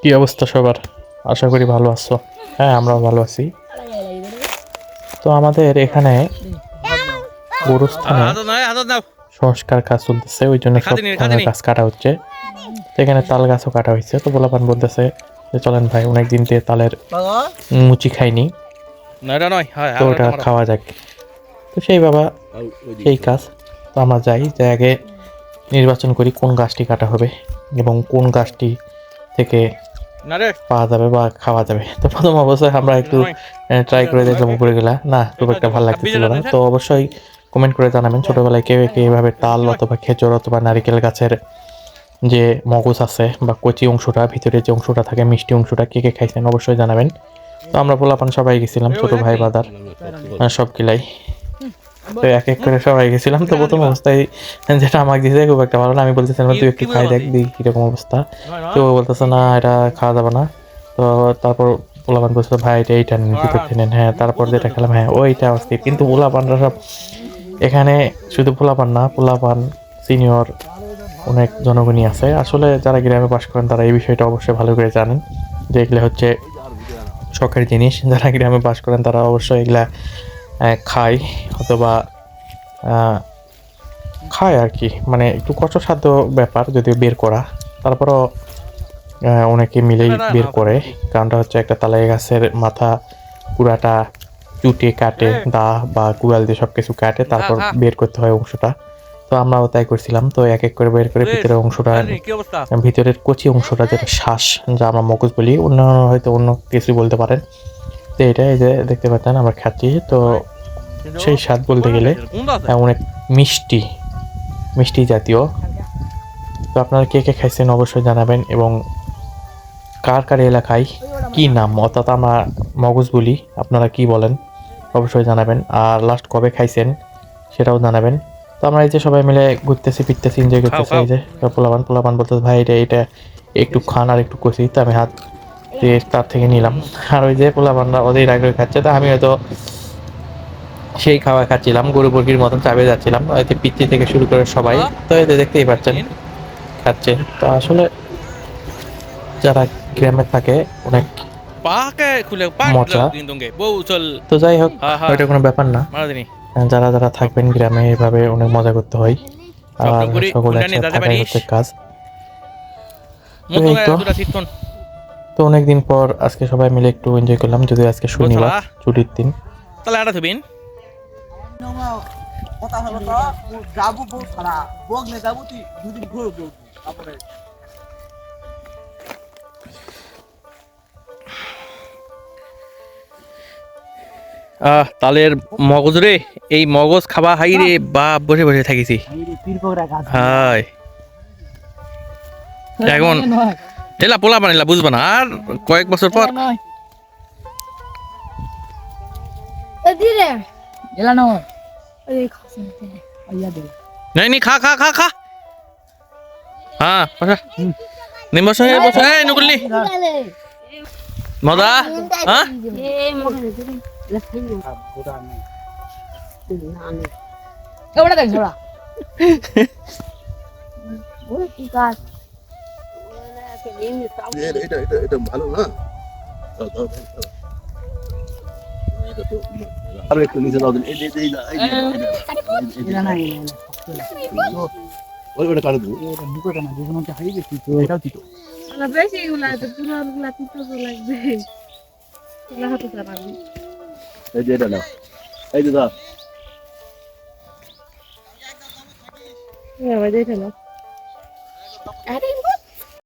কি অবস্থা সবার? আশা করি ভালো আছো। হ্যাঁ আমরাও ভালো আছি। তো আমাদের এখানে গরুস্থানে সংস্কার কাজ চলতেছে ওই জন্য সব। গাছ কাটা হচ্ছে। এখানে তাল গাছও কাটা হয়েছে। তো গোলাপান বলতেছে যে চলেন ভাই অনেক দিন দিয়ে তালের মুচি খাইনি। তো ওটা খাওয়া যাক। তো সেই বাবা সেই কাজ। তো আমরা যাই যে আগে নির্বাচন করি কোন গাছটি কাটা হবে এবং কোন গাছটি থেকে পাওয়া যাবে বা খাওয়া যাবে। তো প্রথম অবস্থায় আমরা একটু ট্রাই করে দেখলাম উপরে গেলা না খুব একটা ভালো লাগতেছিল না। তো অবশ্যই কমেন্ট করে জানাবেন ছোটবেলায় কেউ কে এভাবে তাল অথবা খেজুর অথবা নারিকেল গাছের যে মগজ আছে বা কচি অংশটা ভিতরে যে অংশটা থাকে মিষ্টি অংশটা কে কে খাইছেন অবশ্যই জানাবেন। তো আমরা পোলাপান সবাই গেছিলাম ছোট ভাই বাদার সব কিলাই তো এক এক করে সবাই গেছিলাম, তো প্রথম অবস্থায় যেটা আমাকে দিয়েছে খুব একটা ভালো না। আমি বলতেছিলাম তুই একটু খাই দেখ দিই কীরকম অবস্থা। তো বলতেছে, না, এটা খাওয়া যাবে না। তো তারপর পোলাপান বলছিল ভাই, এটা এইটা নেন ভিতর নেন হ্যাঁ তারপর যেটা খেলাম হ্যাঁ ওইটা অস্থির কিন্তু পোলাপানরা সব এখানে শুধু পোলাপান না, পোলাপান, সিনিয়র, অনেক জনগণই আছে। আসলে যারা গ্রামে বাস করেন, তারা এই বিষয়টা অবশ্যই ভালো করে জানেন। যে এগুলো হচ্ছে শখের জিনিস। যারা গ্রামে বাস করেন, তারা অবশ্যই এগুলা খায় অথবা খায় আর কি। মানে একটু কষ্টসাধ্য ব্যাপার যদিও বের করা। তারপরও অনেকে মিলেই বের করে। কারণটা হচ্ছে একটা তালাই গাছের মাথা পুরাটা চুটে কাটে দা বা কুড়াল দিয়ে সব কিছু কাটে তারপর বের করতে হয় অংশটা। তো আমরাও তাই করছিলাম। তো এক এক করে বের করে ভিতরের অংশটা ভিতরের কচি অংশটা যেটা শ্বাস যা আমরা মগজ বলি অন্য হয়তো অন্য কিছু বলতে পারেন। তো এটা এই যে দেখতে পাচ্ছেন আমরা খাচ্ছি তো সেই স্বাদ বলতে গেলে অনেক মিষ্টি মিষ্টি জাতীয়। তো আপনারা কে কে খাইছেন অবশ্যই জানাবেন এবং কার কার এলাকায় কি নাম অর্থাৎ আমরা মগজ বলি আপনারা কি বলেন অবশ্যই জানাবেন। আর লাস্ট কবে খাইছেন সেটাও জানাবেন। তো আমরা এই যে সবাই মিলে ঘুরতেছি ফিরতেছি এনজয় করতেছি এই যে পোলাপান পোলাপান বলতে ভাই এটা এটা একটু খান আর একটু কষি। তো আমি হাত তার থেকে নিলাম। আর ওই যে পোলাপানরা ওদের আগে খাচ্ছে তো আমি হয়তো সেই খাওয়া খাচ্ছিলাম গরু মুরগির মতন চাপে যাচ্ছিলাম হয়তো পিচ্ছি থেকে শুরু করে সবাই। তো এতে দেখতেই পাচ্ছেন খাচ্ছে। তো আসলে যারা গ্রামে থাকে অনেক মজা। তো যাই হোক হ্যাঁ, হ্যাঁ। ওইটা কোনো ব্যাপার না। যারা যারা থাকবেন গ্রামে এভাবে অনেক মজা করতে হয়। আর সকল একসাথে কাজ। তো। তো অনেকদিন পর আজকে সবাই মিলে একটু এনজয় করলাম যদি আজকে শনিবার। ছুটির দিন। তাহলে আটা থবিন কথা হলো তো যাব বউ ছাড়া বগলে যাব তুই দুদিন ঘুরবো তারপরে আহ তালের মগজ রে এই মগজ খাবা হাই। রে বাপ বসে বসে থাকিছি এখন এলা পোলা বানাইলা বুঝবা না আর কয়েক বছর পর নাই। খা খা খা খা হ্যাঁ বসা। নি বসা বসা এই নকুলনি মজা? হ্যাঁ? এ দিন ওটা দেখ ছোড়া কি কাজ? এটা এটা এটা ভালো না। আরও একটু নিচে দাও দিন। এই এই এই যে, এই যে, এই যে, এলা না ওই ওটা কাটে দেবো এটা দুটোটা না দুটো মধ্যে হারিয়ে গেছি তো এটাও দিত না বেশি গুলা তো পুরো গুলা তিতো লাগবে। এগুলা হতে পারবি এই যে এটা নাও। এই যে দাও। এবার দেখে নাও। আরে